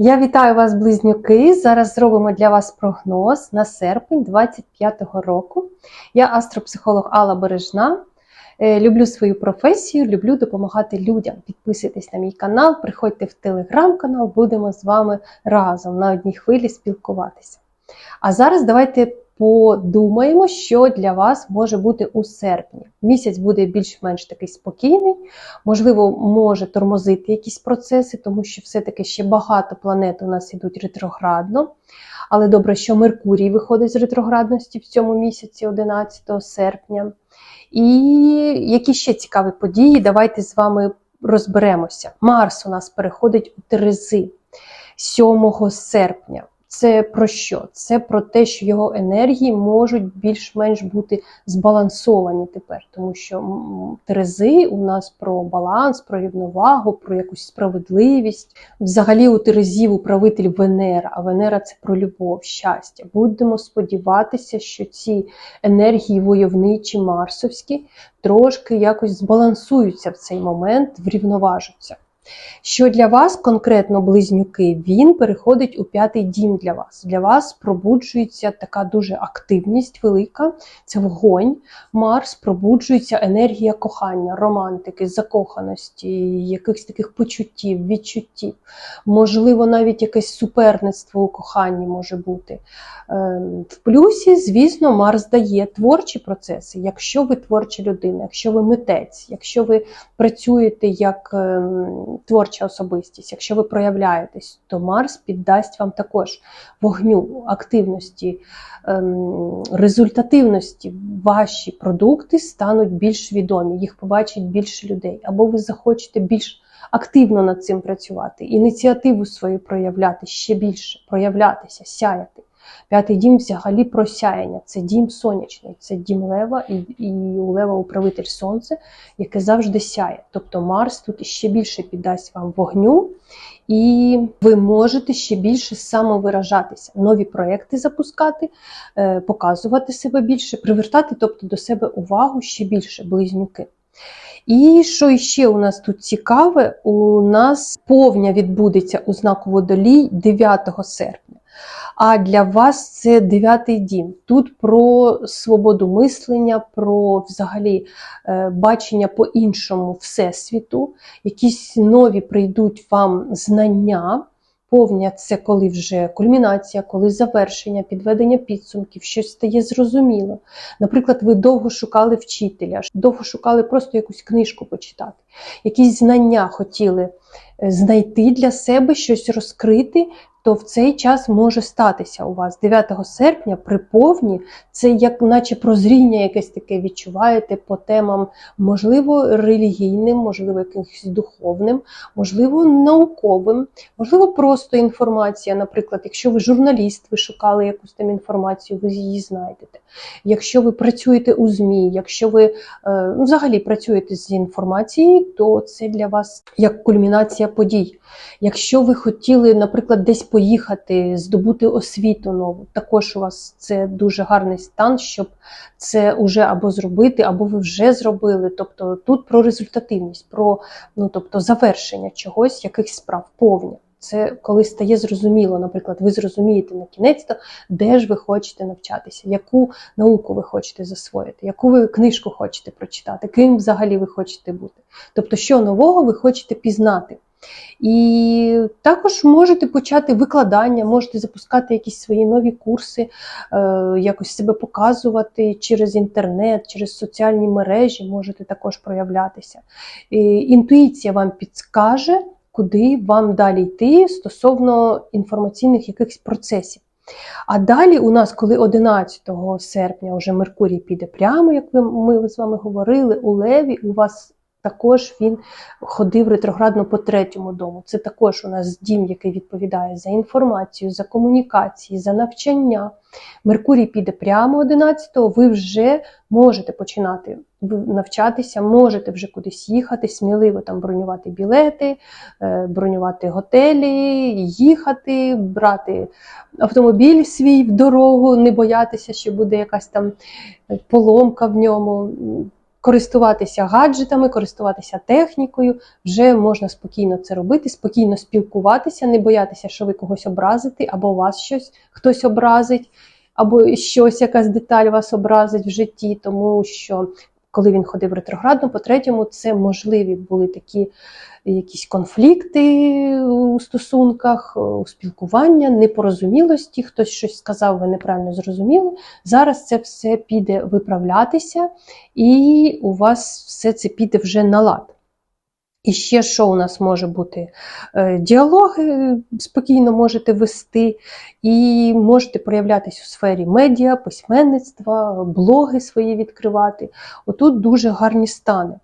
Я вітаю вас, близнюки. Зараз зробимо для вас прогноз на серпень 25-го року. Я астропсихолог Алла Бережна. Е, Люблю свою професію, люблю допомагати людям. Підписуйтесь на мій канал, приходьте в телеграм-канал, будемо з вами разом на одній хвилі спілкуватися. А зараз давайте подумаємо, що для вас може бути у серпні. Місяць буде більш-менш такий спокійний, можливо, може тормозити якісь процеси, тому що все-таки ще багато планет у нас ідуть ретроградно. Але добре, що Меркурій виходить з ретроградності в цьому місяці, 11 серпня. І які ще цікаві події, давайте з вами розберемося. Марс у нас переходить у Терези 7 серпня. Це про що? Це про те, що його енергії можуть більш-менш бути збалансовані тепер, тому що Терези у нас про баланс, про рівновагу, про якусь справедливість. Взагалі у Терезів управитель Венера, а Венера це про любов, щастя. Будемо сподіватися, що ці енергії войовничі, марсовські, трошки якось збалансуються в цей момент, врівноважаться. Що для вас конкретно близнюки, він переходить у п'ятий дім для вас. Для вас пробуджується така дуже активність велика, це вогонь. Марс пробуджується енергія кохання, романтики, закоханості, якихось таких почуттів, відчуттів. Можливо, навіть якесь суперництво у коханні може бути. Ем, В плюсі, звісно, Марс дає творчі процеси. Якщо ви творча людина, якщо ви митець, якщо ви працюєте як ем, творча особистість, якщо ви проявляєтесь, то Марс піддасть вам також вогню, активності, ем, результативності. Ваші продукти стануть більш відомі, їх побачить більше людей. Або ви захочете більш активно над цим працювати, ініціативу свою проявляти ще більше, проявлятися, сяяти. П'ятий дім взагалі про сяяння. Це дім сонячний, це дім Лева, і, і у Лева управитель сонце, яке завжди сяє. Тобто Марс тут ще більше піддасть вам вогню, і ви можете ще більше самовиражатися, нові проекти запускати, е, показувати себе більше, привертати тобто, до себе увагу ще більше, близнюки. І що ще у нас тут цікаве, у нас повня відбудеться у знаку водолій 9 серпня. А для вас це дев'ятий дім. Тут про свободу мислення, про взагалі е, бачення по-іншому всесвіту, якісь нові прийдуть вам знання. Повня це коли вже кульмінація, коли завершення, підведення підсумків, щось стає зрозуміло. Наприклад, ви довго шукали вчителя, довго шукали просто якусь книжку почитати, якісь знання хотіли е, знайти для себе, щось розкрити, то в цей час може статися у вас 9 серпня при повні, це як наче прозріння якесь таке відчуваєте по темам, можливо, релігійним, можливо, якимось духовним, можливо, науковим, можливо, просто інформація. Наприклад, якщо ви журналіст, ви шукали якусь там інформацію, ви її знайдете. Якщо ви працюєте у ЗМІ, якщо ви е, ну, взагалі працюєте з інформацією, то це для вас як кульмінація подій. Якщо ви хотіли, наприклад, десь поїхати, здобути освіту нову, також у вас це дуже гарний стан, щоб це вже або зробити, або ви вже зробили. Тобто тут про результативність, про ну, тобто завершення чогось, якихось справ повня. Це коли стає зрозуміло, наприклад, ви зрозумієте на кінець, то де ж ви хочете навчатися, яку науку ви хочете засвоїти, яку ви книжку хочете прочитати, ким взагалі ви хочете бути. Тобто, що нового ви хочете пізнати. І також можете почати викладання, можете запускати якісь свої нові курси, е, якось себе показувати через інтернет, через соціальні мережі, можете також проявлятися. І інтуїція вам підскаже, куди вам далі йти стосовно інформаційних якихось процесів. А далі у нас, коли 11 серпня вже Меркурій піде прямо, як ми з вами говорили, у Леві, у вас також він ходив ретроградно по третьому дому. Це також у нас дім, який відповідає за інформацію, за комунікації, за навчання. Меркурій піде прямо 11-го, ви вже можете починати навчатися, можете вже кудись їхати, сміливо там бронювати білети, е, бронювати готелі, їхати, брати автомобіль свій в дорогу, не боятися, що буде якась там поломка в ньому користуватися гаджетами, користуватися технікою. Вже можна спокійно це робити, спокійно спілкуватися, не боятися, що ви когось образите, або вас щось хтось образить, або щось, якась деталь вас образить в житті, тому що. Коли він ходив ретроградно, по третьому, це можливі були такі якісь конфлікти у стосунках, у спілкування, непорозумілості, хтось щось сказав, ви неправильно зрозуміли. Зараз це все піде виправлятися, і у вас все це піде вже на лад. І ще що у нас може бути? Е, Діалоги спокійно можете вести, і можете проявлятися у сфері медіа, письменництва, блоги свої відкривати. Отут дуже гарні стани.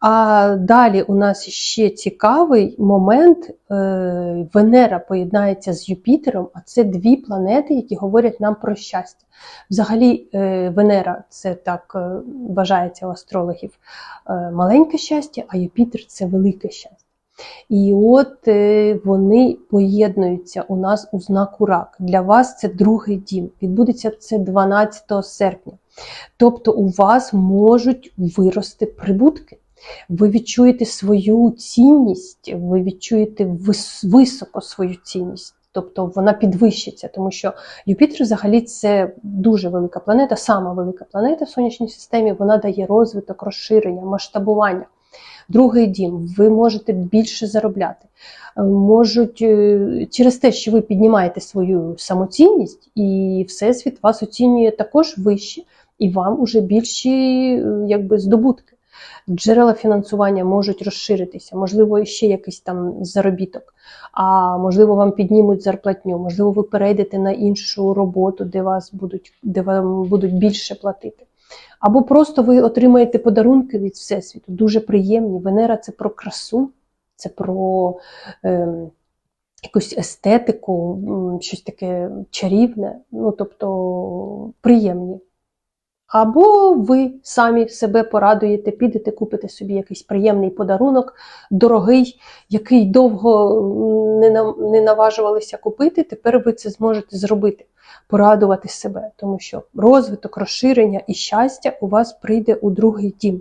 А далі у нас ще цікавий момент: е, Венера поєднається з Юпітером, а це дві планети, які говорять нам про щастя. Взагалі, е, Венера це так е, вважається у астрологів маленьке щастя, а Юпітер це велике щастя. І от вони поєднуються у нас у знаку рак. Для вас це другий дім. Відбудеться це 12 серпня. Тобто у вас можуть вирости прибутки. Ви відчуєте свою цінність, ви відчуєте високо свою цінність, тобто вона підвищиться, тому що Юпітер взагалі це дуже велика планета, сама велика планета в сонячній системі, вона дає розвиток, розширення, масштабування. Другий дім, ви можете більше заробляти. Е, можуть е, через те, що ви піднімаєте свою самоцінність, і Всесвіт вас оцінює також вище, і вам уже більші е, якби, здобутки джерела фінансування можуть розширитися, можливо, ще якийсь там заробіток, а можливо, вам піднімуть зарплатню, можливо, ви перейдете на іншу роботу, де вас будуть, де вам будуть більше платити. Або просто ви отримаєте подарунки від Всесвіту, дуже приємні. Венера це про красу, це про е, якусь естетику, щось таке чарівне, ну тобто приємні. Або ви самі себе порадуєте, підете, купите собі якийсь приємний подарунок, дорогий, який довго не наважувалися купити. Тепер ви це зможете зробити, порадувати себе, тому що розвиток, розширення і щастя у вас прийде у другий дім.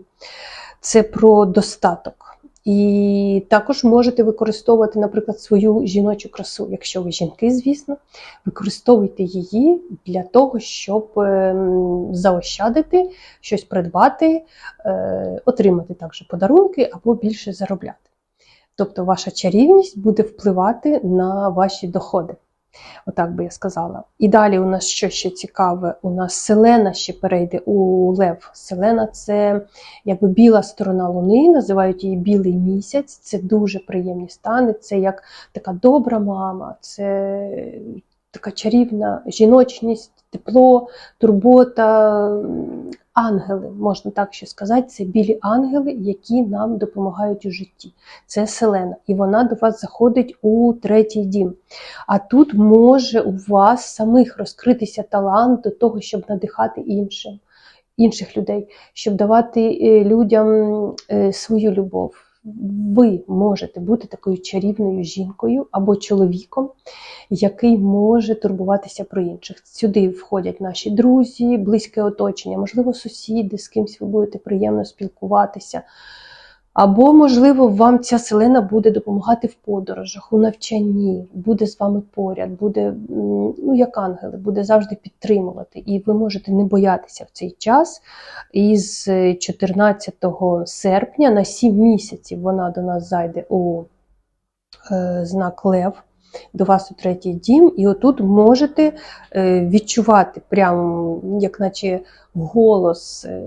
Це про достаток. І також можете використовувати, наприклад, свою жіночу красу. Якщо ви жінки, звісно, використовуйте її для того, щоб ем, заощадити, щось придбати, е, отримати також подарунки або більше заробляти. Тобто ваша чарівність буде впливати на ваші доходи. Отак би я сказала. І далі у нас що ще цікаве? У нас селена ще перейде у Лев. Селена це якби біла сторона Луни, називають її білий місяць. Це дуже приємні стани. Це як така добра мама, це така чарівна жіночність, тепло, турбота, ангели, можна так ще сказати, це білі ангели, які нам допомагають у житті. Це Селена, і вона до вас заходить у третій дім. А тут може у вас самих розкритися талант до того, щоб надихати іншим, інших людей, щоб давати е, людям е, свою любов ви можете бути такою чарівною жінкою або чоловіком, який може турбуватися про інших. Сюди входять наші друзі, близьке оточення, можливо, сусіди, з кимсь ви будете приємно спілкуватися. Або, можливо, вам ця селена буде допомагати в подорожах, у навчанні, буде з вами поряд, буде, ну, як ангели, буде завжди підтримувати. І ви можете не боятися в цей час. Із 14 серпня на 7 місяців вона до нас зайде у е, знак Лев. До вас у третій дім, і отут можете е, відчувати, прямо, як наче голос е,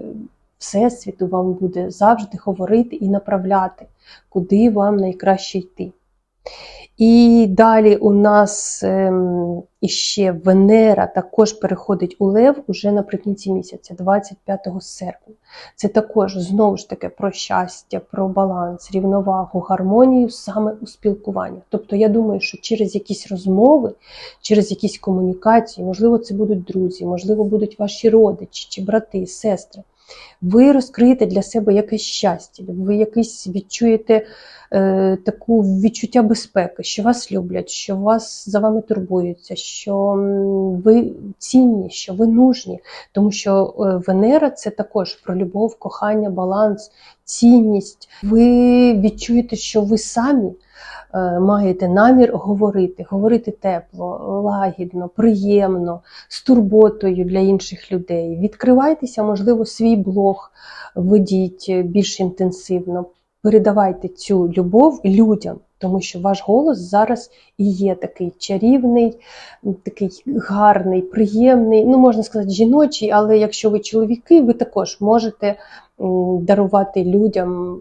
Всесвіту вам буде завжди говорити і направляти, куди вам найкраще йти. І далі у нас ем, іще Венера також переходить у Лев уже наприкінці місяця, 25 серпня. Це також знову ж таки про щастя, про баланс, рівновагу, гармонію саме у спілкуванні. Тобто, я думаю, що через якісь розмови, через якісь комунікації, можливо, це будуть друзі, можливо, будуть ваші родичі чи брати, сестри. Ви розкриєте для себе якесь щастя, ви якесь відчуєте е, таку відчуття безпеки, що вас люблять, що вас за вами турбуються, що ви цінні, що ви нужні. Тому що е, Венера це також про любов, кохання, баланс, цінність. Ви відчуєте, що ви самі маєте намір говорити, говорити тепло, лагідно, приємно, з турботою для інших людей. Відкривайтеся, можливо, свій блог ведіть більш інтенсивно. Передавайте цю любов людям, тому що ваш голос зараз і є такий чарівний, такий гарний, приємний, ну можна сказати, жіночий, але якщо ви чоловіки, ви також можете дарувати людям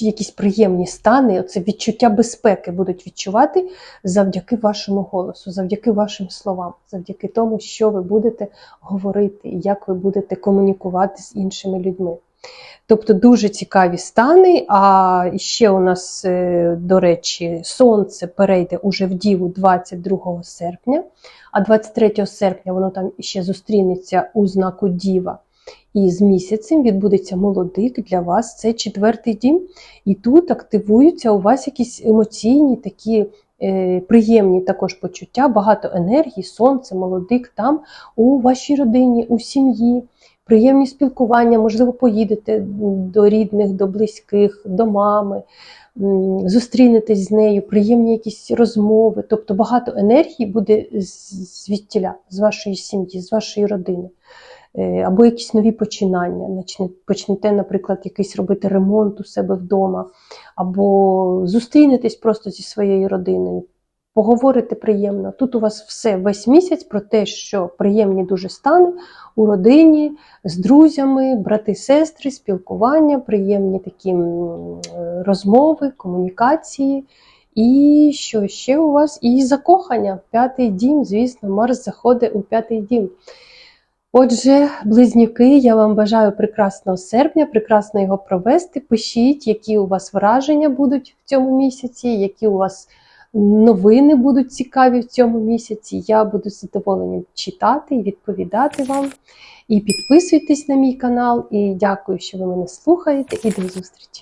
якісь приємні стани, оце відчуття безпеки будуть відчувати завдяки вашому голосу, завдяки вашим словам, завдяки тому, що ви будете говорити як ви будете комунікувати з іншими людьми. Тобто дуже цікаві стани. А ще у нас, е, до речі, сонце перейде уже в Діву 22 серпня, а 23 серпня воно там ще зустрінеться у знаку Діва. І з місяцем відбудеться молодик для вас. Це четвертий дім. І тут активуються у вас якісь емоційні такі. е, Приємні також почуття, багато енергії, сонце, молодик там у вашій родині, у сім'ї, приємні спілкування, можливо, поїдете до рідних, до близьких, до мами, зустрінетесь з нею, приємні якісь розмови. Тобто багато енергії буде звідтіля, з вашої сім'ї, з вашої родини. Е, Або якісь нові починання. Почнете, наприклад, якийсь робити ремонт у себе вдома, або зустрінетесь просто зі своєю родиною, поговорите приємно. Тут у вас все весь місяць про те, що приємні дуже стани у родині, з друзями, брати, сестри, спілкування, приємні такі розмови, комунікації. І що ще у вас? І закохання. П'ятий дім, звісно, Марс заходить у п'ятий дім. Отже, близнюки, я вам бажаю прекрасного серпня, прекрасно його провести. Пишіть, які у вас враження будуть в цьому місяці, які у вас новини будуть цікаві в цьому місяці. Я буду з задоволенням читати і відповідати вам. І підписуйтесь на мій канал. І дякую, що ви мене слухаєте. І до зустрічі!